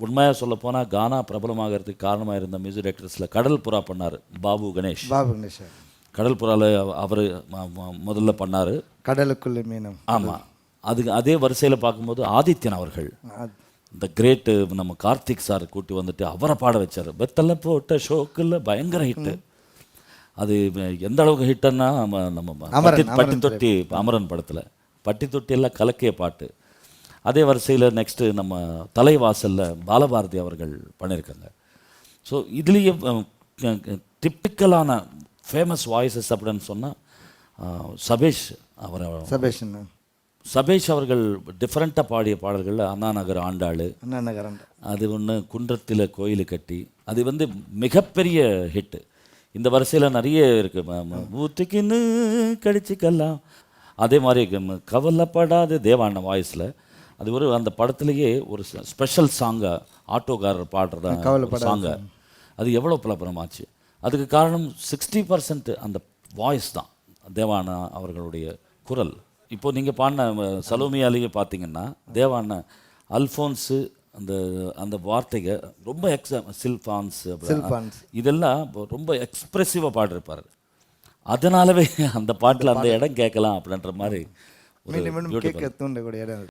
உண்மையாக சொல்ல போனால் கானா பிரபலமாகிறதுக்கு காரணமாக இருந்த மியூசிக் டைரக்டர்ஸில் கடல் புறா பண்ணார் பாபு கணேஷ். பாபு கணேசன் கடல் புறாவில் அவர் முதல்ல பண்ணார். கடலுக்குள்ள மீனம். ஆமாம் அதுக்கு அதே வரிசையில் பார்க்கும்போது ஆதித்யன் அவர்கள். அது- இந்த கிரேட்டு நம்ம கார்த்திக் சார் கூட்டி வந்துட்டு அவரை பாட வச்சார். பெத்தல போட்ட ஷோக்கில் பயங்கர ஹிட்டு அது எந்த அளவுக்கு ஹிட்டுன்னா நம்ம பட்டி பட்டி தொட்டி அமரன் படத்தில். பட்டி தொட்டி எல்லாம் கலக்கிய பாட்டு. அதே வரிசையில் நெக்ஸ்ட்டு நம்ம தலைவாசலில் பாலபாரதி அவர்கள் பண்ணியிருக்காங்க. ஸோ இதுலேயே டிப்பிக்கலான ஃபேமஸ் வாய்ஸஸ் அப்படின்னு சொன்னால் சபேஷ் அவரை சபேஷன் சபேஷ் அவர்கள் டிஃப்ரெண்ட்டாக பாடிய பாடல்களில் அண்ணா நகர் ஆண்டாள் அண்ணா நகரம் அது ஒன்று குன்றத்தில் கோயில் கட்டி அது வந்து மிகப்பெரிய ஹிட்டு இந்த வரிசையில் நிறைய இருக்குது ஊத்துக்கின்னு கடிச்சிக்கலாம். அதே மாதிரி கவலைப்படாத தேவாண்ண வாய்ஸில் அது ஒரு அந்த படத்துலேயே ஒரு ஸ்பெஷல் சாங்கை ஆட்டோக்காரர் பாடுற சாங்கை அது எவ்வளோ பிரபலமாச்சு அதுக்கு காரணம் சிக்ஸ்டி பர்சன்ட் அந்த வாய்ஸ் தான். தேவானா அவர்களுடைய குரல். இப்போ நீங்கள் பாடின சலோமியாலேயே பார்த்தீங்கன்னா தேவான அல்ஃபோன்ஸு அந்த அந்த வார்த்தைக ரொம்ப எக்ஸ சில்ஃபான்ஸ். இதெல்லாம் ரொம்ப எக்ஸ்ப்ரெசிவாக பாடிருப்பார். அதனாலவே அந்த பாட்டில் அந்த இடம் கேட்கலாம் அப்படின்ற மாதிரி கேட்க தூண்டக்கூடிய இடம்